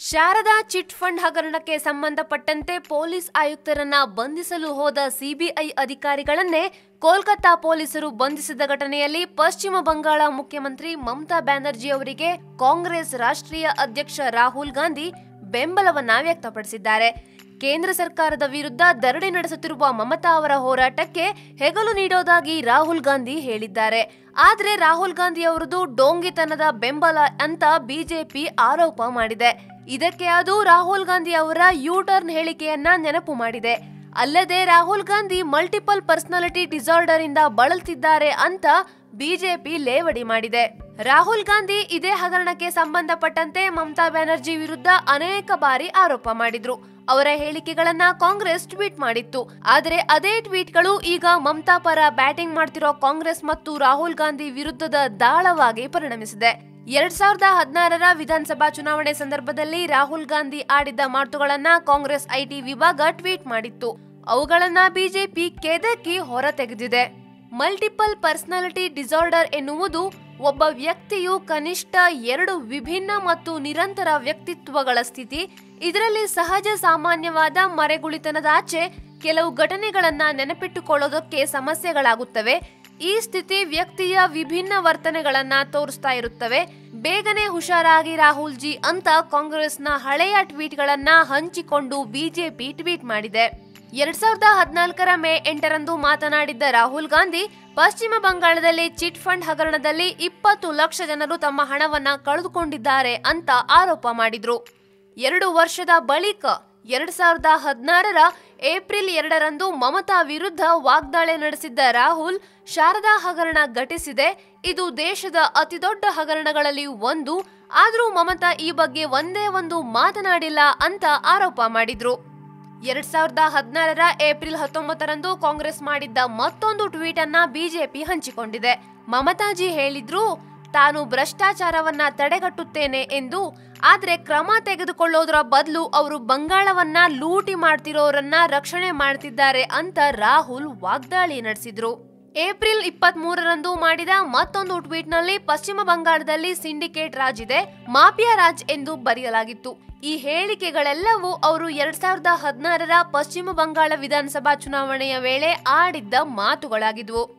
Sharada chit fund ಹಗರಣಕ್ಕೆ ಸಂಬಂಧಪಟ್ಟಂತೆ police ಆಯುಕ್ತರನ್ನ ಬಂಧಿಸಲು ಹೋದ ಸಿಬಿಐ ಅಧಿಕಾರಿಗಳನ್ನೇ ಕೋಲ್ಕತ್ತಾ ಪೊಲೀಸರು ಬಂಧಿಸಿದ ಘಟನೆಯಲ್ಲಿ ಪಶ್ಚಿಮ ಬಂಗಾಳ ಮುಖ್ಯಮಂತ್ರಿ ಮಮತಾ ಬ್ಯಾನರ್ಜಿ ಅವರಿಗೆ ಕಾಂಗ್ರೆಸ್ ರಾಷ್ಟ್ರೀಯ ಅಧ್ಯಕ್ಷ ರಾಹುಲ್ ಗಾಂಧಿ ಬೆಂಬಲವನ್ನ ವ್ಯಕ್ತಪಡಿಸಿದ್ದಾರೆ. ಕೇಂದ್ರ ಸರ್ಕಾರದ ವಿರುದ್ಧ ಧರಣಿ ನಡೆಸುತ್ತಿರುವ ಮಮತಾ ಅವರ ಹೋರಾಟಕ್ಕೆ ಹೆಗಲು ನೀಡೋದಾಗಿ ರಾಹುಲ್ ಗಾಂಧಿ ಹೇಳಿದ್ದಾರೆ. ಆದರೆ ರಾಹುಲ್ ಗಾಂಧಿ ಅವರದು ಡೋಂಗಿತನದ ಬೆಂಬಲ ಅಂತ ಬಿಜೆಪಿ ಆರೋಪ ಮಾಡಿದೆ. ಇದಕ್ಕೆ ಅದು ರಾಹುಲ್ ಗಾಂಧಿ ಅವರ ಯೂಟರ್ನ್ ಹೇಳಿಕೆಯನ್ನ ನೆನಪು ಮಾಡಿದೆ. ಅಲ್ಲದೆ Rahul Gandhi multiple personality disorder ಇಂದ ಬಳಲ್ತಿದ್ದಾರೆ ಅಂತ ಬಿಜೆಪಿ ಲೇವಡಿ ಮಾಡಿದೆ. ರಾಹುಲ್ ಗಾಂಧಿ ಇದೇ ಹಗರಣಕ್ಕೆ ಸಂಬಂಧಪಟ್ಟಂತೆ ಮಮತಾ ಬ್ಯಾನರ್ಜಿ ವಿರುದ್ಧ ಅನೇಕ ಬಾರಿ ಆರೋಪ ಮಾಡಿದ್ರು. ಅವರ ಹೇಳಿಕೆಗಳನ್ನ ಕಾಂಗ್ರೆಸ್ ಟ್ವೀಟ್ ಮಾಡಿತ್ತು. ಆದರೆ ಅದೇ ಟ್ವೀಟ್ಗಳು ಈಗ ಮಮತಾ ಪರ ಬ್ಯಾಟಿಂಗ್ ಮಾಡ್ತಿರೋ ಕಾಂಗ್ರೆಸ್ ಮತ್ತು ರಾಹುಲ್ ಗಾಂಧಿ ವಿರುದ್ಧದ ದಾಳವಾಗಿ ಪರಿಣಮಿಸಿದೆ. ಎರಡ್ ಸಾವಿರದ ಹದಿನಾರರ ವಿಧಾನಸಭಾ ಚುನಾವಣೆ ಸಂದರ್ಭದಲ್ಲಿ ರಾಹುಲ್ ಗಾಂಧಿ ಆಡಿದ್ದ ಮಾತುಗಳನ್ನ ಕಾಂಗ್ರೆಸ್ ಐಟಿ ವಿಭಾಗ ಟ್ವೀಟ್ ಮಾಡಿತ್ತು. ಅವುಗಳನ್ನ ಬಿಜೆಪಿ ಕೆದಕಿ ಹೊರತೆಗೆದಿದೆ ಮಲ್ಟಿಪಲ್ ಪರ್ಸನಾಲಿಟಿ ಡಿಸಾರ್ಡರ್ ಎನ್ನುವುದು ಒಬ್ಬ ವ್ಯಕ್ತಿಯು ಕನಿಷ್ಠ ಎರಡು ವಿಭಿನ್ನ ಮತ್ತು ನಿರಂತರ ವ್ಯಕ್ತಿತ್ವಗಳ ಸ್ಥಿತಿ, ಇದರಲ್ಲಿ ಸಹಜ ಸಾಮಾನ್ಯವಾದ ಮರೆಗುಳಿತನದ ಆಚೆ ಕೆಲವು ಘಟನೆಗಳನ್ನ ನೆನಪಿಟ್ಟುಕೊಳ್ಳೋದಕ್ಕೆ ಸಮಸ್ಯೆಗಳಾಗುತ್ತವೆ. ಈ ಸ್ಥಿತಿ ವ್ಯಕ್ತಿಯ ವಿಭಿನ್ನ ವರ್ತನೆಗಳನ್ನ ತೋರಿಸ್ತಾ ಇರುತ್ತವೆ. ಬೇಗನೆ ಹುಷಾರಾಗಿ ರಾಹುಲ್ ಜಿ ಅಂತ ಕಾಂಗ್ರೆಸ್ನ ಹಳೆಯ ಟ್ವೀಟ್ಗಳನ್ನ ಹಂಚಿಕೊಂಡು ಬಿಜೆಪಿ ಟ್ವೀಟ್ ಮಾಡಿದೆ. ಎರಡ್ ಸಾವಿರದ ಹದಿನಾಲ್ಕರ ಮೇ ಎಂಟರಂದು ಮಾತನಾಡಿದ್ದ ರಾಹುಲ್ ಗಾಂಧಿ, ಪಶ್ಚಿಮ ಬಂಗಾಳದಲ್ಲಿ ಚಿಟ್ ಫಂಡ್ ಹಗರಣದಲ್ಲಿ ಇಪ್ಪತ್ತು ಲಕ್ಷ ಜನರು ತಮ್ಮ ಹಣವನ್ನ ಕಳೆದುಕೊಂಡಿದ್ದಾರೆ ಅಂತ ಆರೋಪ ಮಾಡಿದ್ರು. ಎರಡು ವರ್ಷದ ಬಳಿಕ ಎರಡ್ ಸಾವಿರದ ಹದಿನಾರರ ಏಪ್ರಿಲ್ ಎರಡರಂದು ಮಮತಾ ವಿರುದ್ಧ ವಾಗ್ದಾಳಿ ನಡೆಸಿದ್ದ ರಾಹುಲ್, ಶಾರದಾ ಹಗರಣ ಘಟಿಸಿದೆ, ಇದು ದೇಶದ ಅತಿದೊಡ್ಡ ಹಗರಣಗಳಲ್ಲಿ ಒಂದು, ಆದರೂ ಮಮತಾ ಈ ಬಗ್ಗೆ ಒಂದೇ ಒಂದು ಮಾತನಾಡಿಲ್ಲ ಅಂತ ಆರೋಪ ಮಾಡಿದ್ರು. ಎರಡ್ ಸಾವಿರದ ಹದಿನಾರರ ಏಪ್ರಿಲ್ ಹತ್ತೊಂಬತ್ತರಂದು ಕಾಂಗ್ರೆಸ್ ಮಾಡಿದ್ದ ಮತ್ತೊಂದು ಟ್ವೀಟ್ ಅನ್ನ ಬಿಜೆಪಿ ಹಂಚಿಕೊಂಡಿದೆ. ಮಮತಾಜಿ ಹೇಳಿದ್ರು, ತಾನು ಭ್ರಷ್ಟಾಚಾರವನ್ನ ತಡೆಗಟ್ಟುತ್ತೇನೆ ಎಂದು. ಆದ್ರೆ ಕ್ರಮ ತೆಗೆದುಕೊಳ್ಳೋದ್ರ ಬದಲು ಅವರು ಬಂಗಾಳವನ್ನ ಲೂಟಿ ಮಾಡ್ತಿರೋರನ್ನ ರಕ್ಷಣೆ ಮಾಡ್ತಿದ್ದಾರೆ ಅಂತ ರಾಹುಲ್ ವಾಗ್ದಾಳಿ ನಡೆಸಿದ್ರು. ಏಪ್ರಿಲ್ ಇಪ್ಪತ್ತ್ ಮೂರರಂದು ಮಾಡಿದ ಮತ್ತೊಂದು ಟ್ವೀಟ್ನಲ್ಲಿ ಪಶ್ಚಿಮ ಬಂಗಾಳದಲ್ಲಿ ಸಿಂಡಿಕೇಟ್ ರಾಜ್ ಇದೆ, ಮಾಫಿಯಾ ರಾಜ್ ಎಂದು ಬರೆಯಲಾಗಿತ್ತು. ಈ ಹೇಳಿಕೆಗಳೆಲ್ಲವೂ ಅವರು ಎರಡ್ ಸಾವಿರದ ಹದಿನಾರರ ಪಶ್ಚಿಮ ಬಂಗಾಳ ವಿಧಾನಸಭಾ ಚುನಾವಣೆಯ ವೇಳೆ ಆಡಿದ್ದ ಮಾತುಗಳಾಗಿದ್ವು.